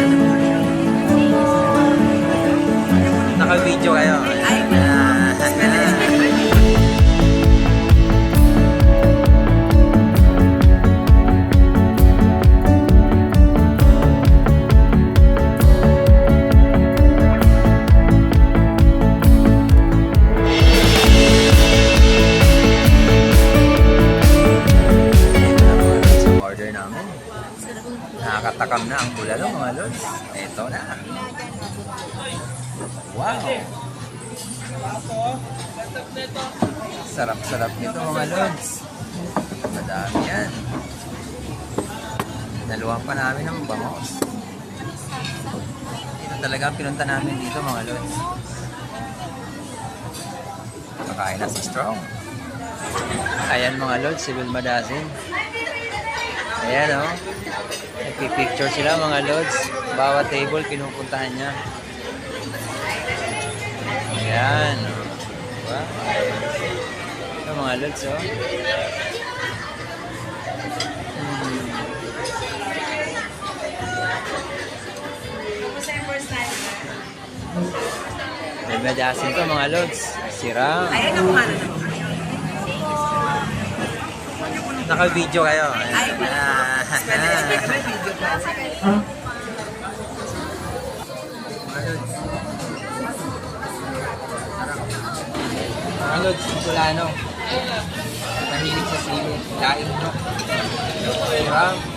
Naka-video Nakakatakam na ang bulalo mga lods. Ito na. Wow! Sarap-sarap nito mga lods. Madami yan. Dalawa pa namin ng bangos. Ito talaga ang pinunta namin dito mga lods. Makain na si Strong. Ayan mga lods, si Wilma Dasin. Ayan o. Oh. Nagpipicture sila mga lods. Bawat table pinupuntahan niya. Ayan. Diba? Ito mga lods oh. Hmm. Wilma Dasin to mga lods. Sira. Ayan ang kumano na. Naka-video kayo. Ay, Ah. Mga lods, Solano. Mahilig sa sili. Kain nyo. Sarap.